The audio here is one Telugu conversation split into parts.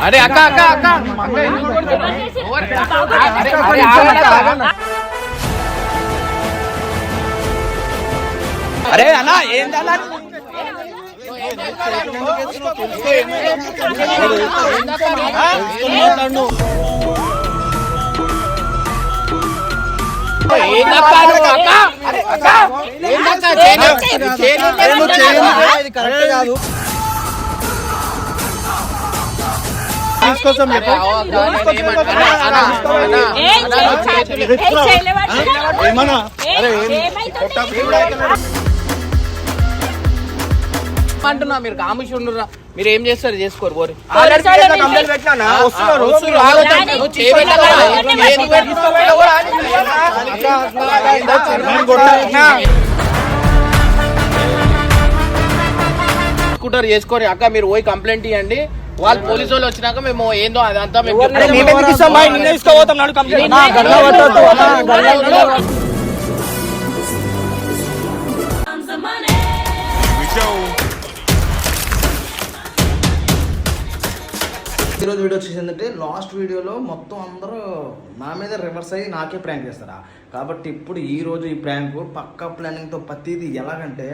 అరే అక్క అక్క అక్క అక్క? అరే, అన్న ఏందన్నా ఏందక్క నువ్వు? అక్క? అక్క? ఏమన్నా? ఏమైతుంది? అంటున్నా మీరు? కామిషి మీరు ఏం చేస్తారు? చేసుకోరు పోరి. స్కూటర్ చేసుకొని అక్క మీరు పోయి కంప్లైంట్ ఇవ్వండి వాళ్ళు పోలీసు వాళ్ళు వచ్చినాక మేము ఏందో అదంతా. ఈరోజు వీడియో వచ్చేసి ఏంటంటే లాస్ట్ వీడియోలో మొత్తం అందరూ నా మీద రివర్స్ అయ్యి నాకే ప్రాంక్ చేస్తారా? కాబట్టి ఇప్పుడు ఈ రోజు ఈ ప్రాంక్ పక్కా ప్లానింగ్తో ప్రతిదీ ఎలాగంటే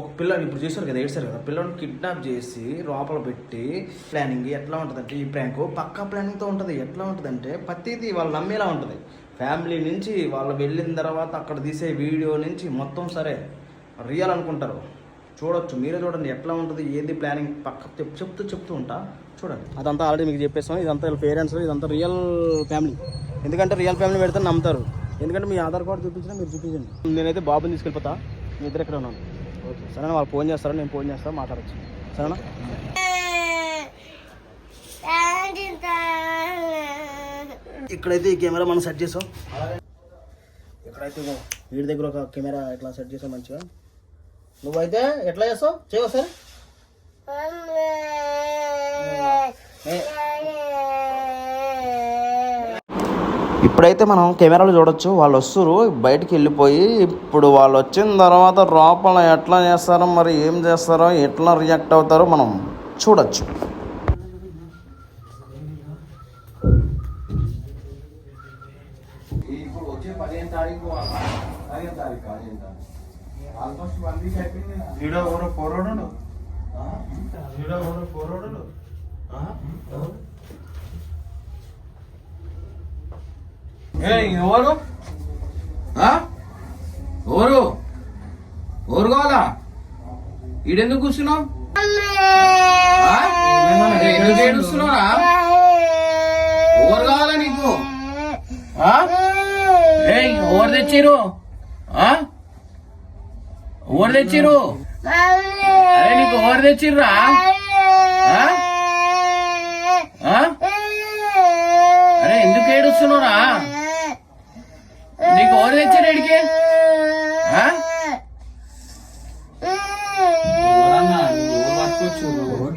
ఒక పిల్లని ఇప్పుడు చూసారు కదా ఏడ్చారు కదా పిల్లని కిడ్నాప్ చేసి లోపల పెట్టి ప్లానింగ్ ఎట్లా ఉంటుందంటే ఈ ప్రాంక్ పక్కా ప్లానింగ్తో ఉంటుంది. ఎట్లా ఉంటుందంటే ప్రతిదీ వాళ్ళు నమ్మేలా ఉంటుంది. ఫ్యామిలీ నుంచి వాళ్ళు వెళ్ళిన తర్వాత అక్కడ తీసే వీడియో నుంచి మొత్తం సరే రియల్ అనుకుంటారు. చూడొచ్చు మీరే చూడండి ఎట్లా ఉంటుంది ఏది ప్లానింగ్ పక్క చెప్- చెప్తూ చెప్తూ ఉంటా. చూడండి. అదంతా ఆల్రెడీ మీకు చెప్పేస్తాం ఇదంతా వీళ్ళ పేరెంట్స్ ఇదంతా రియల్ ఫ్యామిలీ ఎందుకంటే రియల్ ఫ్యామిలీ పెడితే నమ్ముతారు. ఎందుకంటే మీ ఆధార్ కార్డు చూపించినా మీరు చూపించండి. నేనైతే బాబుని తీసుకెళ్ళిపోతా. మీ ఇద్దరు ఎక్కడ ఉన్నాను సరేనా? వాళ్ళు ఫోన్ చేస్తారా? నేను ఫోన్ చేస్తాను మాట్లాడచ్చు. సరేనా? ఇక్కడైతే ఈ కెమెరా మనం సెట్ చేసాం. ఇక్కడైతే వీడి దగ్గర ఒక కెమెరా ఇట్లా సెట్ చేసాం మంచిగా. నువ్వైతే ఎట్లా చేస్తావు? చేయవు సార్ ఇప్పుడైతే మనం కెమెరాలో చూడొచ్చు. వాళ్ళు వస్తురు బయటికి వెళ్ళిపోయి ఇప్పుడు వాళ్ళు వచ్చిన తర్వాత లోపల ఎట్లా చేస్తారో మరి ఏం చేస్తారో ఎట్లా రియాక్ట్ అవుతారో మనం చూడొచ్చు. ఎవరు ఆ? ఎవరు? ఎవరు? కావాలా? ఈడెందుకు కూర్చున్నావు? ఎందుకు ఏడుస్తున్నావురా? ఎవరు కావాలా నీకు? ఎవరు తెచ్చిరు? ఎవరు తెచ్చిరు అరే నీకు ఎవరు తెచ్చిర్రా? అరే ఎందుకు ఏడుస్తున్నావురా? ఎవరు తెచ్చారు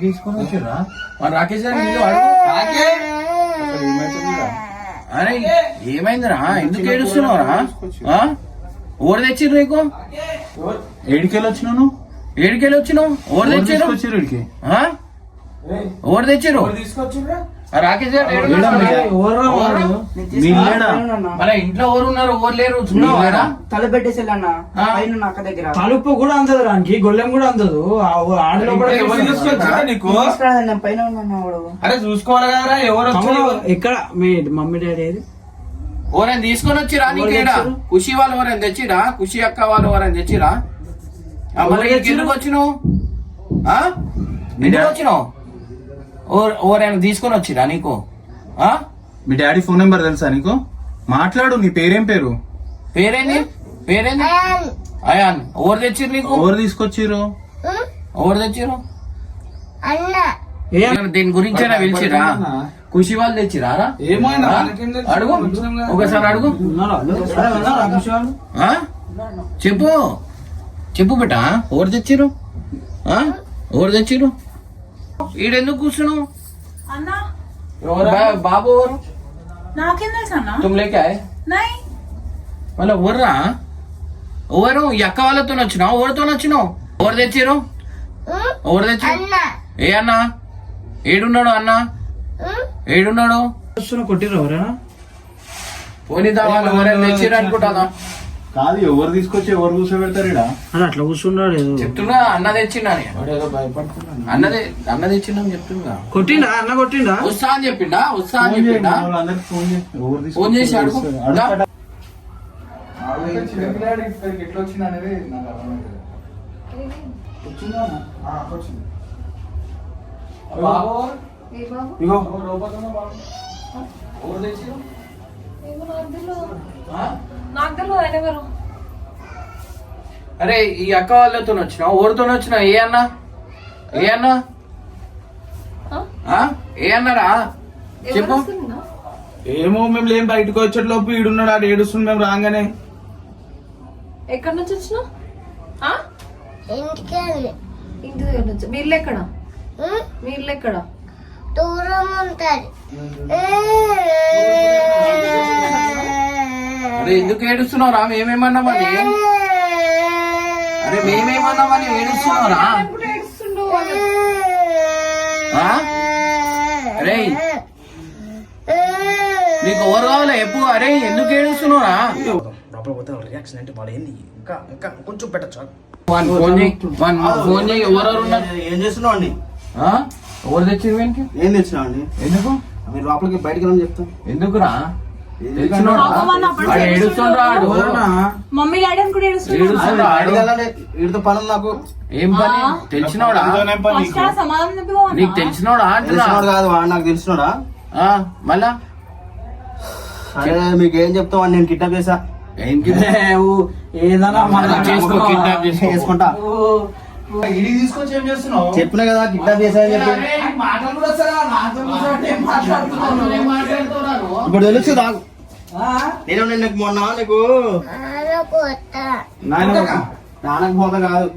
తీసుకొని? మరి రాకేష్ అడుగు. అరే ఏమైందిరా ఎందుకు ఏడుస్తున్నావురా? ఎవరు తెచ్చిర్రు నీకు? ఏడికెళ్ళి వచ్చినాను ఏడికెళ్ళి వచ్చినావు? ఎవరు తెచ్చారు వచ్చారు ఇడికి ఆ? ఎవరు తెచ్చారు రాకేష్ మన ఇంట్లో ఎవరు ఉన్నారు? ఎవరు లేరు? చూడవారా తలపెట్టేసేళ్ళన్న ఆ. పైన దగ్గర. తలుపు కూడా అందదు రానికి గొల్లెం కూడా అందదు. ఆడలో కూడా పైన అరే చూసుకోవాలి కదరా ఎవరు ఎక్కడ? మీ మమ్మీ డాడీ ఏది? ఎవరైనా తీసుకొని వచ్చిరా నీకేడా? ఖుషి వాళ్ళు ఎవరైనా తెచ్చిరా? ఖుషి అక్క వాళ్ళు ఎవరైనా తెచ్చిరా? ఇక్కడికి ఎందుకు వచ్చినావు? ఆ? ఎందుకు వచ్చినావు? ఎవరైనా తీసుకొని వచ్చిరా నీకు? ఆ? మీ డాడీ ఫోన్ నెంబర్ తెలుసా నీకు? మాట్లాడు నీ పేరేం పేరు? పేరేంది? పేరేంది? అయాన్. ఎవరు తెచ్చిరు నీకు? ఎవరు తీసుకొచ్చిర్రు? ఎవరు తెచ్చిరు ఏ దీని గురించి పిలిచిరా ఖుషి వాళ్ళు తెచ్చిరా? అడుగు. ఒకసారి అడుగు? చెప్పు. చెప్పు బిడ్డ. ఎవరు తెచ్చిరు ఆ? ఎవరు తెచ్చిరు ఈడెందుకు కూర్చును బాబు ఎవరు? నాకేం తెలుసు అన్నా. వాళ్ళతో వచ్చినావు? ఎవరితో వచ్చినావు? ఎవరు తెచ్చారు ఎవరు తెచ్చారు ఏ అన్నా? ఏడున్నాడు అన్నా? ఏడున్నాడు? కొట్టిరు ఎవరైనా? పోనీ దాని ఎవరైనా తెచ్చిరు అనుకుంటా కాదు ఎవరు తీసుకొచ్చి ఎవరు కూర్చోబెడతారు ఇడా అది అట్లా కూర్చున్నాడు ఏదో. చెప్తున్నా అన్న తెచ్చిండా అని. అన్నదే అన్న తెచ్చిండని చెప్తున్నా. కొట్టిండా? అన్న కొట్టిండా? వస్తా అని చెప్పిండా? వస్తా అని చెప్పిండా? వాళ్ళందరికి ఫోన్ చేసి ఎవరు తీసుకొచ్చి ఫోన్ చేసి అడుగు. ఎట్లా వచ్చింది అనేది నాకు ఇగో. ఎవరు? తెచ్చిరు? నాకు తెలియదు ఆయన ఎవరు అరే ఈ అక్క వాళ్ళతో వచ్చినావు ఎవరితో వచ్చినావు ఏ అన్న? ఏ అన్న? ఏ అన్నారా? చెప్పు. ఏమో మేము లేం బయటకు వచ్చేట్లోపు ఈడున్నాడు ఆడు ఏడుస్తుంది మేము రాగానే. ఎక్కడి నుంచి వచ్చినావు? ఇంటి దగ్గర నుంచి. మీ ఇల్లు ఎక్కడ? మీ ఇల్లు ఎక్కడ? దూరం ఉంటది అరే ఎందుకు ఏడుస్తున్నావురా? మేమేమన్నామని? అరే మేమేమన్నామని ఏడుస్తున్నావురా? ఆ? అరే. నీకు ఎవరు కావాలా? ఎప్పుడు అరే ఎందుకు ఏడుస్తున్నావురా? లోపల పోతే రియాక్షన్ అంటే వాళ్ళు ఏంది? ఇంకా ఇంకా కొంచెం పెట్టచ్చు? వాన్ ఫోన్ చేయి. వాన్ ఫోన్ చేయి. ఎవరెవరు ఉన్నారు? ఏం చేస్తున్నావు అండి? ఆ? ఎవరు తెచ్చింది వీనికి ఏం తెచ్చినావు అండి ఎందుకు మీరు లోపలికి బయటకు రమ్మని చెప్తాను ఎందుకురా? వాడు. మమ్మీ డాడీ కూడా వీడితో పని ఉంది నాకు. ఏం పని? తెలిసినోడా ఫస్ట్ ఆ సమాధానం. నీకు తెలిసినోడా అంటున్నా? తెలిసినోడు కాదు వాడు నాకు తెలిసినోడా? ఆ, మళ్ళా? అరే మీకు ఏం చెప్తావు నేను కిడ్నాప్ చేసా ఏం మన చేసుకో, kidnap చేసుకో. చేసుకుంటా. ఇడికి తీసుకొచ్చి ఏం చేస్తున్నావు? చెప్పినా కదా కిడ్నాప్ చెప్పి. మాటలు కూడా? నాతో? ఇప్పుడు తెలుసు నాకు? నేను నీకు మొన్న నీకు నాన్నకు పోతా కాదు.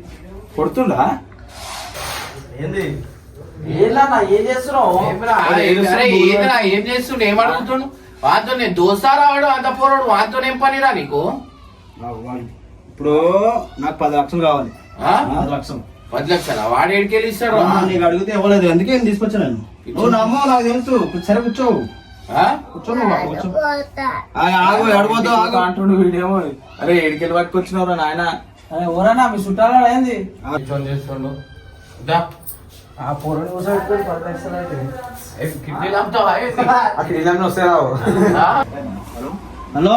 కొడుతుండా? ఏంది? ఏం చేస్తున్నావు? ఏం చేస్తుండు? ఏం అడుగుతుండు? వాంతో నేను దోస్తారా వాడు? అంత పోరాడు? వాంతో ఏం పనిరా నీకు? ఇప్పుడు నాకు పది లక్షలు కావాలి. లక్షలు. పది లక్షల? వాడు ఏడికెళ్ళి ఇస్తాడు? నీకు అడిగితే ఇవ్వలేదు. అందుకే నేను తీసుకొచ్చా నేను. నువ్వు నమ్మో నాకు తెలుసు. సరే కూర్చో. ఆ? కూర్చో నువ్వు అక్కడ కూర్చో. పోతా ఆ, ఆగు అడిపోతావు ఆగు. అంటుండు వీడేమో. అరే ఏడికెళ్ళి పట్టుకొచ్చినవరా నాయన? ఎవరన్నా మీ చుట్టాలు ఏంది? కూర్చొని చేస్తుండు. దా. ఆ పొరని పది లక్షలు అయితే. కిడ్నీలు అమ్ముతావా వస్తాయి రావు? హలో?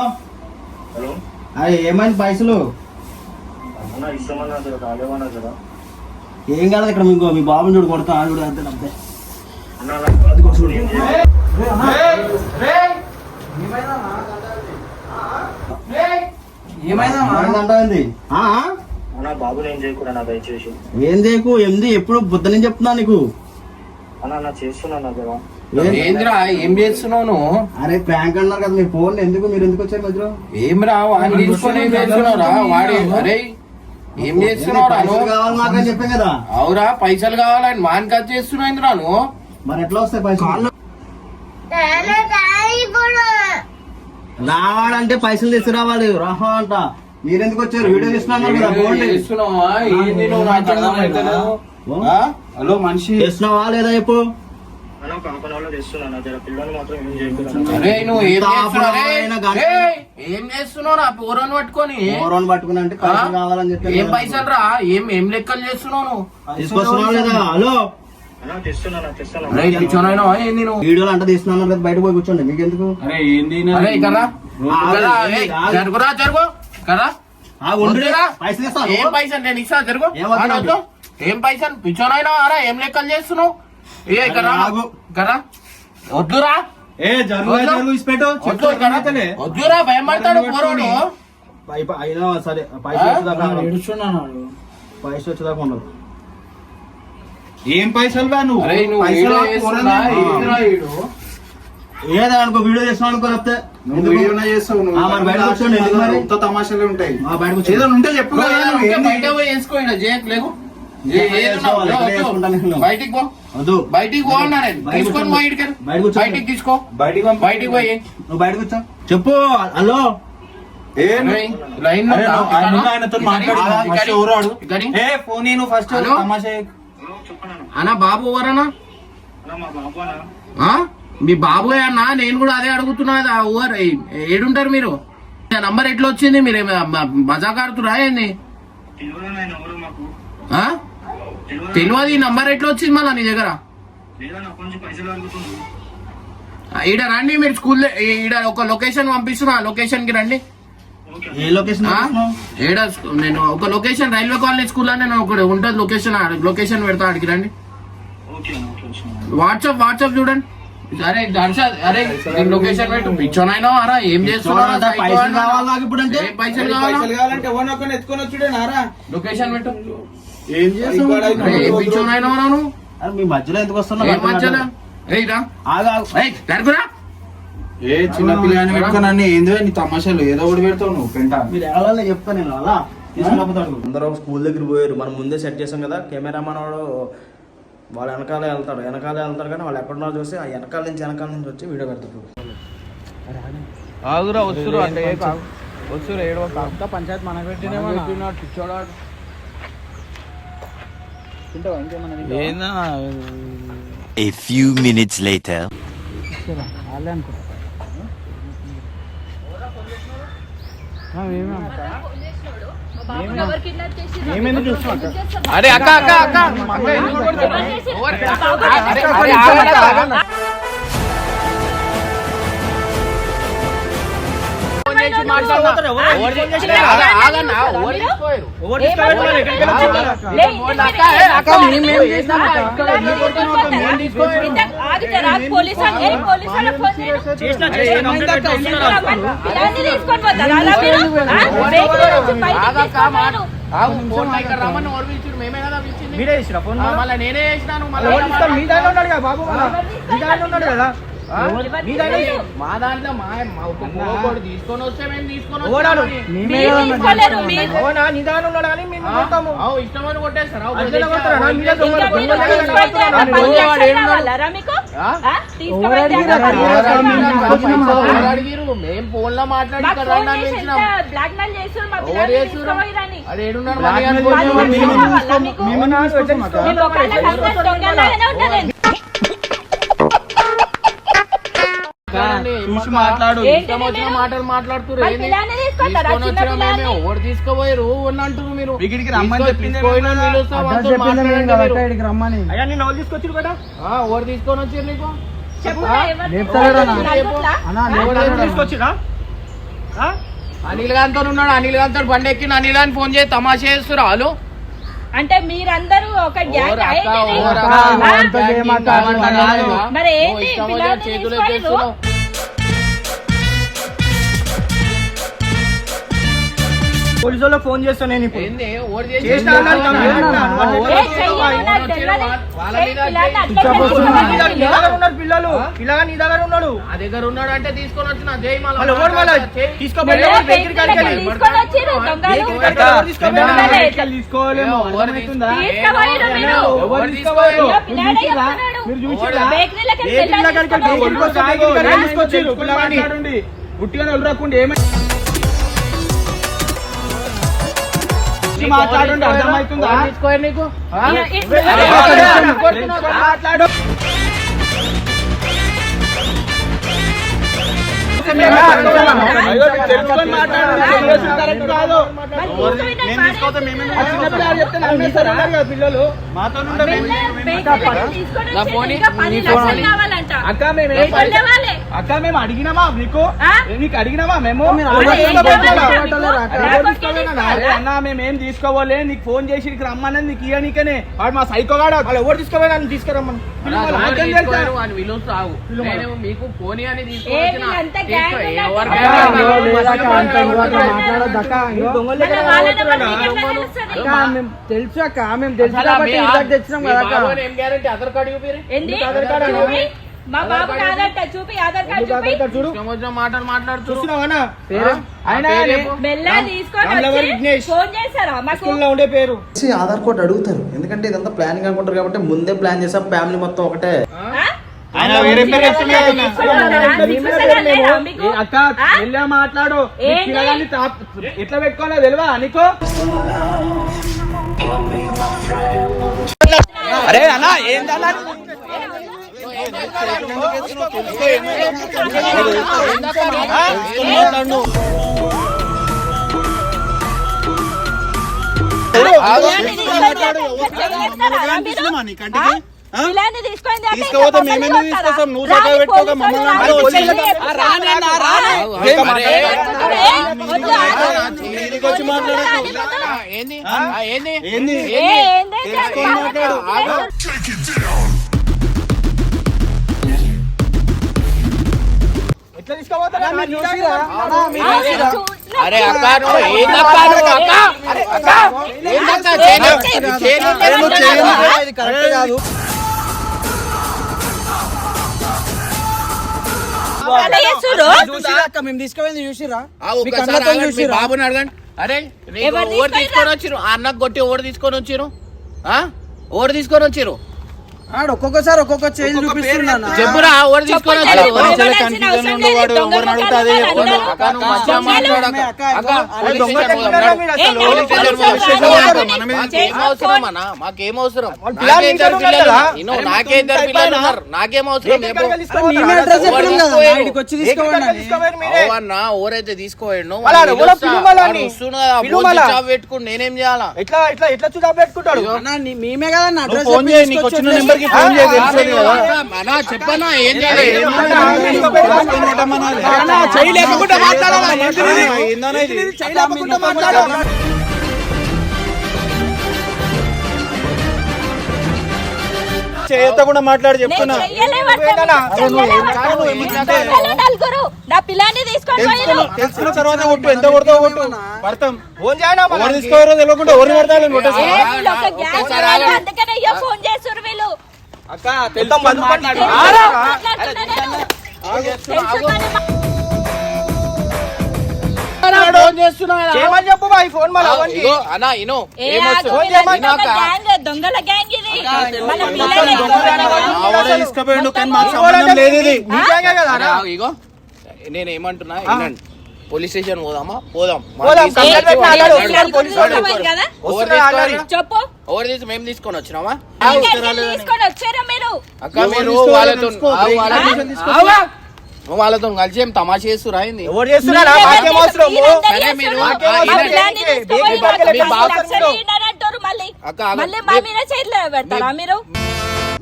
అరే ఏమైంది పైసలు? ఏం కాదు ఇక్కడ మీకు మీ బాబుని చూడు కొడతా ఆ చూడు అంతే అంతే. అది కొట్టు చూడు. ఏమైందమ్మా? ఏమైందంటావేంది? ఆ ఆ? అన్న బాబు నేను చేయకూడదు నా దయచేసి ఏం చేయకు ఏంది ఎప్పుడు బుద్ధ నుంచి చెప్తున్నా నీకు. ఏం- ఏందిరా ఏం చేస్తున్నావు నువ్వు? అరే ప్రాంక్ అన్నారు కదా మీ ఫోన్ ఎందుకు మీరు ఎందుకు వచ్చారు మధ్యలో? ఏమిరా వాడిని తీసుకొని ఏం వాడి అరే ఏం చెప్పాం కదా. అవురా పైసలు కావాలని మాన్ కట్ చేస్తున్నాయిందిరా నువ్వు మరి ఎట్లా వస్తాయి పైసలు? రావాలంటే పైసలు తీసుకురావాలి రాహా అంట. మీరు ఎందుకు వచ్చారు? వీడియో కదా చేస్తున్నావా? ఆ? హలో మనిషి. చేస్తున్నావా లేదా చెప్పు? అన్న ఒక జర మాత్రం ఏం ఏం చేస్తున్నావు? నా పూరను పట్టుకొని. ఓరోన్ పట్టుకుని అంటే పైసలు కావాలని చెప్పి ఏం పైసలు రా? ఏం ఏం లెక్కలు చేస్తున్నావు నువ్వు? తీసుకొస్తున్నావా లేదా? హలో? వీడియోలు అంటే తీస్తున్నాను కదా బయట పోయి కూర్చోండి. మీకు ఎందుకు. జరుగురా జరుగు కదా ఏం పైసలు? నేను ఇస్తా జరుగు. ఏం పైసలు? పిచ్చోనైనా అరా ఏం లెక్కలు చేస్తున్నావు? ఏ. కదా వద్దురా. ఏ జరుగు వద్దు. వద్దురా భయం పడతాడు పోరోడు. అయినా సరే పైసలు? వచ్చేదాకా పైసలు వచ్చేదాకా ఉండవు ఏం పైసలు బా నువ్వు? వీడియో? ఏదో అనుకో వీడియో చేస్తున్నాను అనుకో చెప్తే నువ్వు వీడియోనే చేస్తావు నువ్వు మరి బయట కూర్చోండి, ఎందుకు మరి? ఎంత తమాషాలు ఉంటాయి. బయట కూర్చో. ఏదో ఉంటే చెప్పు? బయట పోయి వేసుకో ఈడ జేక్ లేకు. బయటికి పో. వద్దు. బయటికి పో అన్నా నేను. బయట తీసుకొని కూర్చో. బయటికి. బయటికి తీసుకో. బయటికి. బయటికి పోయి. నువ్వు బయట కూర్చో. చెప్పు. హలో. లైన్. ఫోన్ ఫస్ట్ అన్నా బాబు ఎవరన్నా? అన్న మా బాబు అన్న. ఆ? మీ బాబు అన్నా నేను కూడా అదే అడుగుతున్నా కదా. ఓవర్ ఏడుంటారు మీరు? నంబర్ ఎట్లా వచ్చింది? మీరు మజాక్ ఆడుతురా ఏంది? తెలియదు ఈ నంబర్ ఎట్లా వచ్చింది మళ్ళా నీ దగ్గర? ఈడ రండి మీరు స్కూల్ ఈడ ఒక లొకేషన్ పంపిస్తున్నా ఆ లొకేషన్కి రండి ఏ లొకేషన్ నేను ఒక లొకేషన్ రైల్వే కాలనీ స్కూల్ అని నేను ఒకటి ఉంటుంది లొకేషన్ లొకేషన్ పెడతా అడిగి రండి. వాట్సాప్ వాట్సాప్ చూడండి. అరే దర్శన్ అరే లొకేషన్ పెట్టు పిచ్చోనైనా అరా ఏం చేస్తున్నావు పైసలు కావాలి నాకు ఇప్పుడు అంటే ఏం పైసలు కావాలా? కావాలంటే ఎత్తుకొని వచ్చుడే నారా? లొకేషన్ పెట్టు. ఏం అరే మీ మధ్యలో ఎందుకు వస్తున్నావు? ఏం చిన్న పిల్లని పెట్టుకుని ఏందో నీ తమాషాలు? ఏదో ఒకటి పెడతావు నువ్వు పెంట. మీరు ఎవరన్నా చెప్తా నేను అలా అందరూ స్కూల్ దగ్గర పోయారు. మనం ముందే సెట్ చేసాం కదా. కెమెరామాన్ వాడు వాళ్ళ వెనకాలే వెళ్తాడు. వెనకాలే వెళ్తాడు కానీ వాళ్ళు ఎక్కడున్నా చూసి ఆ వెనకాల నుంచి వెనకాల నుంచి వచ్చి వీడియో పెడతాడు. ఆగురా వస్తురు అంటే వస్తురు ఏడవ అంతా పంచాయతీ మనకు పెట్టినేమో ఏందా A few minutes later. ఏమైంది చూస్తున్నాం అరే అక్క అక్క అక్క చేసినాం పోలీస్ వాళ్ళ ఫోన్ ఇక్కడ రమ్మని. మేమే కదా. మీరే ఇచ్చిరా ఫోన్ మళ్ళా నేనే చేసినాను మళ్ళా? మీ దాంట్లో ఉన్నాడు కదా బాబు. మీ దాంట్లో ఉన్నాడు కదా? మీ దాంట్లో మా దాంట్లో మా మా ఒక పోగోడు తీసుకొని వస్తే మేము తీసుకొని ఉన్నాడు మేము? కొడతాము. కొట్టేస్తారా? పోతే అని? మేము ఫోన్లో మాట్లాడి చేసి ఎవరు మాట్లాడు. మాటలు మాట్లాడుతున్నారు? ఎవరు తీసుకోపోయారు అని అంటున్నారు మీరు. ఇక్కడికి రమ్మని. అయ్యా నేను తీసుకొచ్చారు కదా? ఆ, ఎవరు తీసుకొని వచ్చారు నీకు? ఎవరు-? ఎవరు తీసుకొచ్చిరా అనిల్ గాంతో ఉన్నాడు. అనిల్ గాంతో బండి ఎక్కి అనిల్ గాని ఫోన్ చేసి తమాషా చేస్తున్నారు వాళ్ళు అంటే మీరందరూ ఒక గ్యాంగ్ కావాలంటారా? మరి ఏంటి? ఇష్టం పోలీసు వాళ్ళకి ఫోన్ చేస్తాను నేను ఇప్పుడు. చేసి చేసినా ఉన్నారు పిల్లలు. పిల్లగా నీ దగ్గర ఉన్నాడు. నా దగ్గర ఉన్నాడు అంటే తీసుకొని వచ్చిన మళ్ళా వాళ్ళు ఎవరు మళ్ళా చేయి. ఏమై మాట్లాడండి అర్థమవుతుందా? తీసుకోయారు నీకు? మాట్లాడు. పిల్లలు. మాతో అక్క మేము? అక్క మేము అడిగినామా నీకు? నీకు అడిగినామా మేము? తీసుకోవాలా? అన్న మేమేం తీసుకోవాలి? నీకు ఫోన్ చేసి నీకు రమ్మన్నది నీకు ఇయ్యనీకనే. వాడు మా సైకో గాడు వాళ్ళు ఎవరు తీసుకోపోయినా నన్ను తీసుకురమ్మను. మీకు అని? తెలుసు అక్క మేము తెలుసు కాబట్టి తెచ్చినాం కదా ఆధార్ కార్డు? ఆధార్ కార్డు. మా ఆధార్ బాబుకి ఆధార్ కార్డు చూపి ఆధార్ చూపి? చూడు? వచ్చిన మాటలు ఆధార్ అడుగుతారు. ఎందుకంటే ఇదంతా ప్లానింగ్ అనుకుంటారు కాబట్టి ముందే ప్లాన్ చేసాం ఫ్యామిలీ మొత్తం ఒకటే? ఆయన వేరే పేరు అక్క మెల్లగా మాట్లాడు. ఎట్లా పెట్టుకోవాలో తెలియదా నీకో? అరే అన్న ఏందన్నా? మేమేం మమ్మల్ని తీసుకొస్తాం? నువ్వు పెట్టుకోక మమ్మల్ని పోలీసు అరే అక్క ఏందక్క అక్క అక్క ఏందక్క చేయను చేయను నువ్వు చేయను. ఇది కరెక్ట్ కాదు అలా చేస్తుర్రు? చూసిరా అక్క మేము తీసుకుపోయింది చూసిరా ఆ, ఒక్కసారి ఆగండి, మీ బాబుని అడగండి అరే ఓడి తీసుకొని వచ్చిరు ఆ అన్నకు కొట్టి ఓడి తీసుకొని వచ్చిరు ఆ ఓడి తీసుకొని వచ్చిరు ఆడు ఒక్కొక్కసారి ఒక్కొక్క చేంజ్ చెప్పురా తీసుకొని. వచ్చిరు? అడిగితే అదే. అక్క నువ్వు మంచిగా మాట్లాడక అక్క, దొంగ ఏ, పోలీస్ స్టేషన్ అవసరం అన్న మాకేం అవసరం? నాకే ఇద్దరు ఇంట్లో పిల్లలు? ఉంటారా? ఉన్నారు. ఇన్నో, నాకే ఇద్దరు పిల్లలు ఉన్నారు? నాకేం అవసరం? చెప్పు. నేనే అడ్రస్ చెప్పినాం కదా తీసుకోపోయారు. ఇక్కడికి వచ్చి తీసుకోవాలి అని. ఓవన్నా ఓరైతే తీసుకోవేయండు మళ్ళా ఎవరో పిలుమలని. పిలుమలా. పెట్టుకుని నేనేం చేయాలా? ఎట్లా ఎట్లా ఎట్లా పెట్టుకుంటాడు అన్న, నీ- మేమే కదా అన్న అడ్రస్ ఫోన్ చేయి నీకు వచ్చిన నెంబర్ కి ఫోన్ తెలుస్తుంది కదా. అన్నా చెప్పన్నా ఏం చేయాలి? చెయ్యి లేకుండా మాట్లాడాలా? ఏందన్నా ఇది? చేయతో కూడా మాట్లాడి చెప్తున్నా. తెలుసుకున్న తర్వాత కొట్టు. ఎంత కొడతావు కొట్టు. పడతాం ఫోన్ చేయనా ఎవరు తీసుకోవారో తెలియకుండా ఎవరిని పడతారని కొట్టేసి అక్క మాట్లాడు. చెప్పు ఫోన్ మళ్ళీ అవన్నీ. ఇగో అన్నా ఇను. ఏ ఏమొచ్చు ఆగు, వీళ్ళంతా ఒక గ్యాంగ్, దొంగల గ్యాంగ్ ఇది. మన పిల్లలే ఆవిడ తీసుకుపోయిండు కానీ మాకు సంబంధం లేదు ఇది నీకేంగా కదా అరే, ఆగు, ఇగో. నేను ఏమంటున్నా వినండి. పోలీస్ స్టేషన్ పోదామా? పోదాం. ఎవరు తీసి మేము తీసుకొని వచ్చినామా? ఇక్కడికి తీసుకొని వచ్చారా మీరు? అక్క మీరు వాళ్ళతో కలిసి ఏం తమాషా చేస్తురా ఏంది? ఎవరు చేస్తున్నారా? సరే, మీరు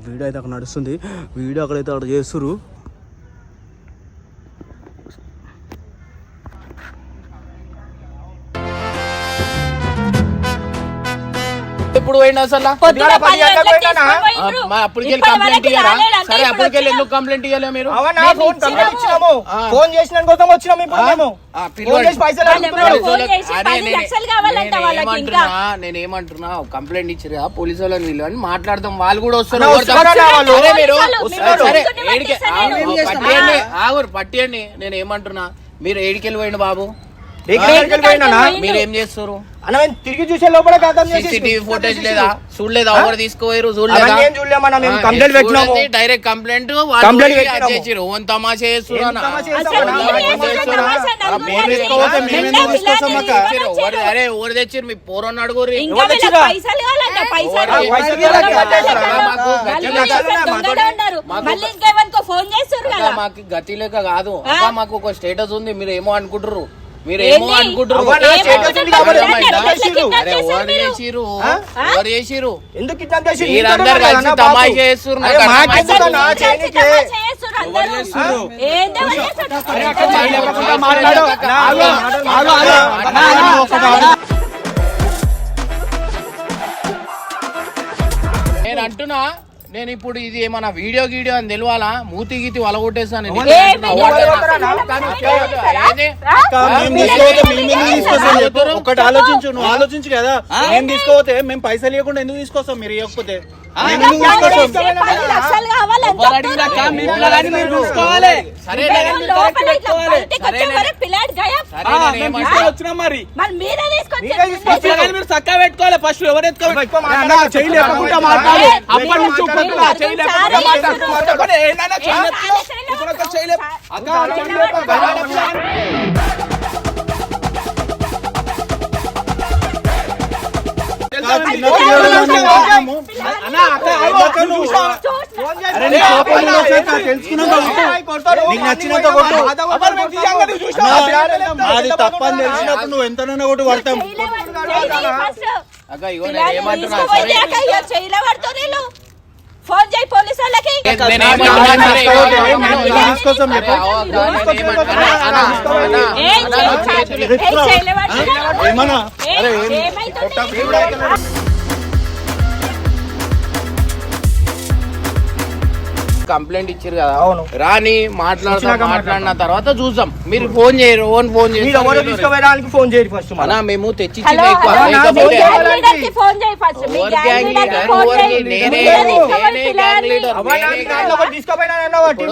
వీడియో అయితే అక్కడ నడుస్తుంది. వీడియో అక్కడైతే అక్కడ చేస్తురు ఎప్పుడు పోయినా అసలు? పొద్దున పది పది గంటలకు గంటలకు పోయినానా? తీసుకొని పోయిండ్రు. మా అప్పటికి ఇప్పటి కంప్లైంట్ ఇయ్యారా? సరే ఇప్పుడు అప్పటికి వచ్చినా. ఎందుకు కంప్లైంట్ ఇయ్యలే మీరు? ఫోన్ కంప్లైంట్ ఇచ్చినాము ఆ. ఫోన్ చేసిన కోసం వచ్చినాము ఇప్పుడు మేము. కంప్లైంట్ ఇచ్చారు పోలీసు వాళ్ళని వీళ్ళు అని మాట్లాడదాం. వాళ్ళు కూడా నేను. పట్టియండి. ఆగురు పట్టియండి. నేను ఏమంటున్నా? మీరు ఏడికెళ్ళి పోయిండు బాబు. మీరు ఏం చేస్తారు అన్న మేము తిరిగి చూసే లోపల సీసీటీవీ ఫోటేజ్ లేదా? చూడలేదా? ఎవరు తీసుకుపోయారు చూడలేదా? కంప్లైంట్ పెట్టినాము. డైరెక్ట్ కంప్లైంట్ కంప్లైంట్ పెట్టినాము. చేసిరు ఓన్ తమాషా చేస్తున్నా. అరే ఎవరు తెచ్చిరు? మీ పోరని అడుగురి. మాకు గతి లేక కాదు. మాకు ఒక స్టేటస్ ఉంది మీరు ఏమో అనుకుంటారు మీరు ఏమో? అనుకుంటారు చేసిరు ఎందుకు మీరందరూ కలిసి తమాషా చేస్తున్నారు. నేను అంటున్నా నేను ఇప్పుడు ఇది ఏమన్నా వీడియో గీడియో అని తెలియాలా మూతి గీతి. ఏ చెప్పు. ఒకటి ఆలోచించు నువ్వు. ఆలోచించు కదా. మేము తీసుకోపోతే మేము పైసలు ఇవ్వకుండా ఎందుకు తీసుకొస్తాం మీరు ఇవ్వకపోతే? మీరు మరి చక్కగా పెట్టుకోవాలి. ఫస్ట్ ఎవరు ఎత్తుకోవాలి? అప్పటి నుంచి అది తప్పని తెలిసినప్పుడు నువ్వు ఎంతనన్నా కొట్టు పడతాం అక్క ఇగో నేను ఏమంటున్నా సరే. ఫోన్ చేయి పోలీసు వాళ్ళకి. నేను కంప్లైంట్ ఇచ్చారు కదా. రాని మాట్లాడతా మాట్లాడిన తర్వాత చూసాం మీరు ఫోన్ చేయరు ఓన్ ఫోన్ మీరు ఎవరో చేస్తారు తీసుకుపోయడానికి ఫోన్ చేయరు ఫస్ట్ మన అన్నా మేము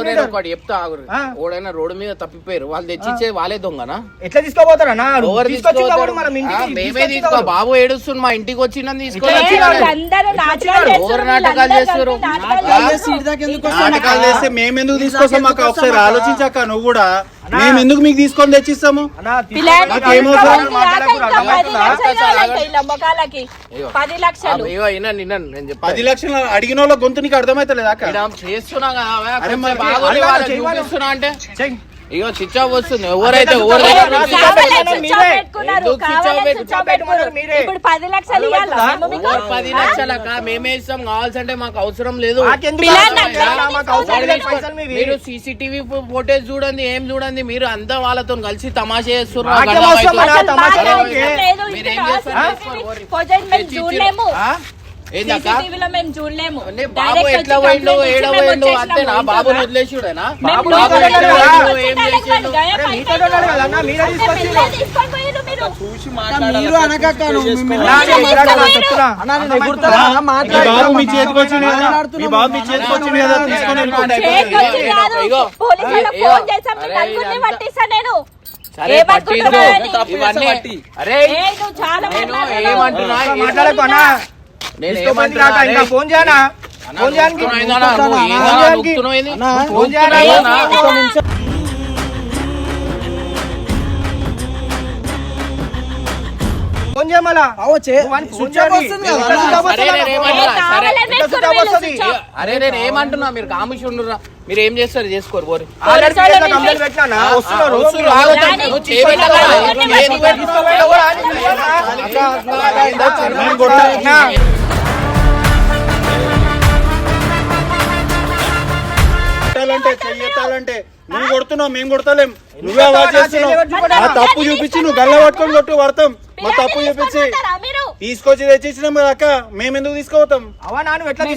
దాంట్లో ఒకటి చెప్తా ఆగురు. ఓడైనా రోడ్డు మీద తప్పిపోయారు. వాళ్ళు తెచ్చిచ్చే వాళ్ళే దొంగనా? ఎట్లా తీసుకోపోతారన్నా మేమే తీసుకో. బాబు ఏడుస్తుంది మా ఇంటికి వచ్చిందని తీసుకొని నాటకాలు వచ్చినాడు. నాటకాలు చేస్తే మేము ఎందుకు తీసుకొస్తాం మాకు ఒకసారి ఆలోచించాక నువ్వు కూడా. మేము ఎందుకు మీకు తీసుకొని తెచ్చిస్తాము? పది? లక్షలు అడిగిన వాళ్ళ గొంతు నీకు అర్థమైతలేదు అక్క? ఈడ చేస్తున్నా అంటే. ఇగో స్విచ్ ఆఫ్ వస్తుంది ఎవరైతే. ఇప్పుడు పది లక్షలు మేము మీకు? ఓవర్ పది లక్షలక మేమే ఇస్తాం. కావాల్సింటే మాకు అవసరం లేదు. మీరు సీసీటీవీ ఫోటేజ్ చూడండి ఏం చూడండి మీరు అంతా వాళ్ళతో కలిసి తమాషా చేస్తున్నారు. ఫోటోలు మేము చూడలేము. బాబు ఎట్లా పోయిండు? ఏడ పోయిండు. అంతేనా బాబుని. వదిలేసుడేనా బాబు చేసాం నేను. సరే పట్టించు. ఇవన్నీ. అరే నేను. ఏమంటున్నా నేను ఫోన్ చేయనా ఫోన్ చేయడానికి ఫోన్ చేయడానికి? ఫోన్ చేయమలా అరే? నేను ఏమంటున్నా? మీరు కామిషి ఉండుర్రా మీరు ఏం చేస్తారు చేసుకోరు పోరి? వస్తున్నారు. కొట్టాలంటే చెయ్యెత్తాలంటే నువ్వు కొడుతున్నావు మేము కొడతలేం. నువ్వే అవాజ్ చేస్తున్నావు. మా తప్పు చూపించి నువ్వు గల్ల పట్టుకొని కొట్టు పడతాం మా తప్పు చూపించి తీసుకొచ్చి తెచ్చిచ్చినాం కదా అక్క. మేము ఎందుకు నాన్న ఎట్లా మీరు?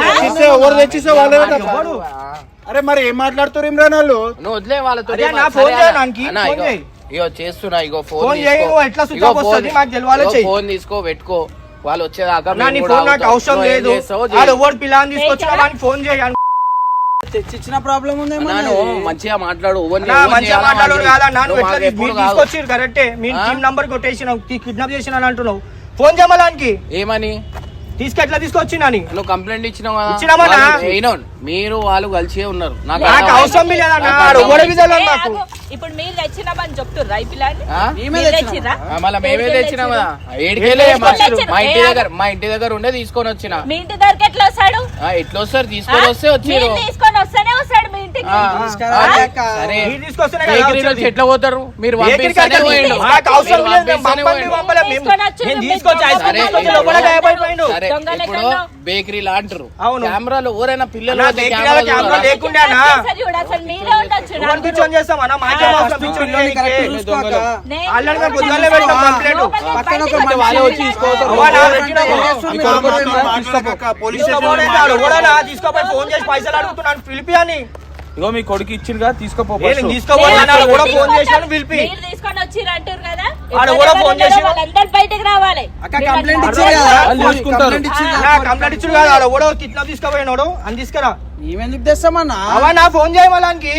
తెచ్చిస్తే ఎవరు తెచ్చిస్తే వాళ్ళే. అరే మరి ఏం మాట్లాడుతారు ఇమ్రాన్ వాళ్ళు? నువ్వు వదిలే వాళ్ళతో ఫోన్ చేయడానికి. ఇగో చేస్తున్నా ఇగో ఫోన్. ఫోన్ తీసుకో పెట్టుకో. వాళ్ళు వచ్చేదాకా నా ఫోన్ నాకు. అవసరం లేదు. ఎవరు పిల్లని తీసుకొచ్చినా ఫోన్ చేయి తెచ్చిచ్చిన ప్రాబ్లం ఉందేమో మంచిగా మాట్లాడు మంచిగా చేయాలో మాట్లాడు మాట్లాడు. కాదన్నా నువ్వు ఎట్లా కరెక్టే? మీ ఆ? టీం నంబర్ కొట్టేసినావు కిడ్నాప్ చేసినాను అంటున్నావు. ఫోన్ చేయమలానికి ఏమని? తీసుకు ఎట్లా తీసుకొచ్చినని? నువ్వు కంప్లైంట్ ఇచ్చినావు అయినో, మీరు వాళ్ళు కలిసే ఉన్నారు. నాకు అవసరం నాకు. ఇప్పుడు మీరు తెచ్చినామని చెప్తుర్రా ఈ పిల్లని మళ్ళా మేమే తెచ్చినాం కదా? ఏడికెళ్ళే మా ఇంటి దగ్గర మా ఇంటి దగ్గర ఉండే తీసుకొని వచ్చిన. మీ ఇంటి దగ్గర ఎట్లా వస్తాడు? ఆ, ఎట్లా వస్తారు? తీసుకొని వస్తే మీరు తీసుకొని వస్తేనే వస్తాడు మీ ఇంటికి. ఎట్లా పోతారు? మీరు వచ్చి సరే, ఇప్పుడు-? బేకరీలు అంటారు. అవును. కెమెరాలు ఎవరైనా పిల్లలు నా పోతే బేకరీలో కెమెరాలు కెమెరా చూడాలా? లేకుండా అన్నా. చేస్తారు చూడు, అసలు మీరే ఉండొచ్చు నా ఎవరిని పిచ్చోని చేస్తాం అన్న మాకేం అవసరం పిచ్చోని పిల్లోని కరెక్ట్ చేయనీకి? చూసుకో అక్క. నేను ఆల్రెడీ మేము కూడా పొద్దున్నే పెట్టాం కంప్లైంట్. లోపలికి పక్కన ఒక బయటికి మనిషి వాళ్ళే వచ్చి తీసుకోవద్దు. అవ్వ, నా పెట్టినాము. మీకు ఎవరితో మాట్లాడక పోలీస్ స్టేషన్లో తీసుకోపోయాడు, మాట్లాడు. ఎవడన్నా తీసుకోపోయి ఫోన్ చేసి పైసలు అడుగుతున్నాను పిలిపి అని ఇగో మీ కొడుకు ఇచ్చిరుగా తీసుకోపో ఏ, నేను తీసుకోపోయినా ఆడ కూడా ఫోన్ చేశాను పిలిపి తీసుకొని అంటారు కదా ఆడ ఎవరు కూడా ఎవరు ఫోన్ ఉన్నారో చేసి- వాళ్ళందరూ బయటకు రావాలి. అక్క కంప్లైంట్ ఇచ్చారు కదా. కాదు. ఆడ కూడా కిడ్నాప్ తీసుకోపోయినాడు. అని తీసుకురా. మేమెందుకు తెస్తామన్నా? అవా నా ఫోన్ చేయమలానికి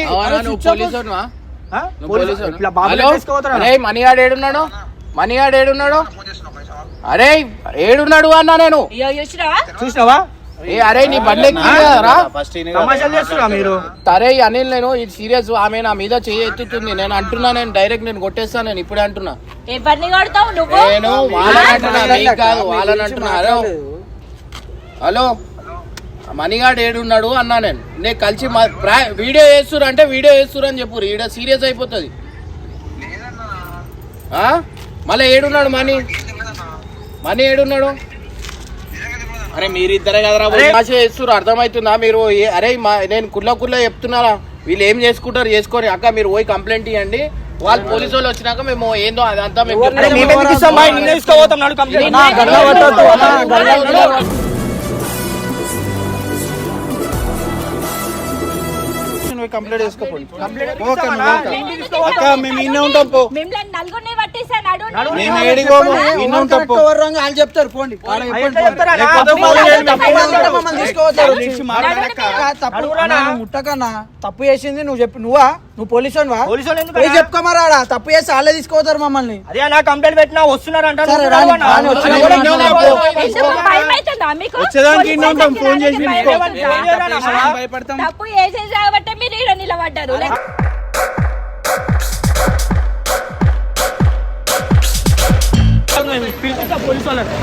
అరే, మణిగాడు ఏడున్నాడు? మణిగాడు ఏడున్నాడు? అరే ఏడున్నాడు అన్నా నేను. చూసినావా? ఏ అరే నీ బండి ఎక్కిరా ఫస్ట్ తమాషాలు చేస్తున్నా మీరు? అరే అనిల్ నేను ఇది సీరియస్ ఆమె నా మీద చేయి ఎత్తుతుంది. నేను అంటున్నా నేను డైరెక్ట్ నేను కొట్టేస్తాను నేను ఇప్పుడే అంటున్నా. ఎవరిని కొడతావు నువ్వు? నేను వాళ్ళని అంటున్నా నీకు కాదు వాళ్ళని అంటున్నా. హలో? హలో? మణిగాడు ఏడున్నాడు అన్నా నేను. నేను కలిసి వీడియో చేస్తురు అంటే వీడియో చేస్తురు అని చెప్పు. ఈడ సీరియస్ అయిపోతుంది. ఆ? మళ్ళీ ఏడున్నాడు మణి? మణి ఏడున్నాడు? అరే మీరిద్దరే కదరా భాష చేస్తున్నారు. అర్థమవుతుందా మీరు? అరే మా నేను కుల్ల కుల్ల చెప్తున్నారా? వీళ్ళు ఏం చేసుకుంటారు? చేసుకొని అక్క మీరు పోయి కంప్లైంట్ ఇవ్వండి. వాళ్ళు పోలీసు వాళ్ళు వచ్చినాక మేము ఏందో అదంతా మేము నువ్వు కంప్లైంట్ చేసుకోపోండి ఓకే నువ్వు ఓకే. అక్క మేము ఇన్నే ఉంటాం పో. మిమ్మల్ని నలుగురిని పట్టిస్తాను నడు మేము ఏడిగోము ఇన్నే ఉంటాం పో. వాళ్ళు చెప్తారు పోండి. తప్పు ముట్టకన్నా తప్పు చేసింది నువ్వు చెప్పు నువ్వా? నువ్వు పోలీసు పోలీసు వాళ్ళు ఎందుకు పోయి చెప్పుకోమరాడా తప్పు చేసి వాళ్ళే తీసుకోతారు మమ్మల్ని. అదే నా కంప్లైంట్ పెట్టినా వస్తున్నారు? తప్పు చేసేసి కాబట్టి మీరు నిలబడ్డారు పోలీసు వాళ్ళని.